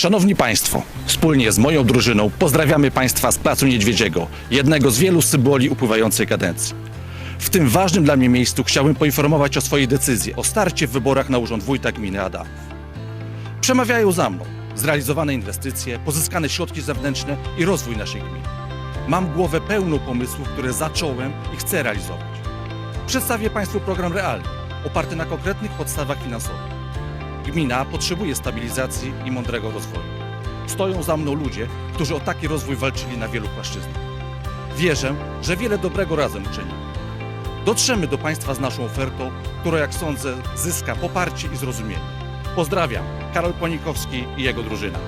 Szanowni Państwo, wspólnie z moją drużyną pozdrawiamy Państwa z Placu Niedźwiedziego, jednego z wielu symboli upływającej kadencji. W tym ważnym dla mnie miejscu chciałbym poinformować o swojej decyzji o starcie w wyborach na urząd wójta gminy Adamów. Przemawiają za mną zrealizowane inwestycje, pozyskane środki zewnętrzne i rozwój naszej gminy. Mam głowę pełną pomysłów, które zacząłem i chcę realizować. Przedstawię Państwu program realny, oparty na konkretnych podstawach finansowych. Gmina potrzebuje stabilizacji i mądrego rozwoju. Stoją za mną ludzie, którzy o taki rozwój walczyli na wielu płaszczyznach. Wierzę, że wiele dobrego razem uczynimy. Dotrzemy do Państwa z naszą ofertą, która, jak sądzę, zyska poparcie i zrozumienie. Pozdrawiam, Karol Ponikowski i jego drużyna.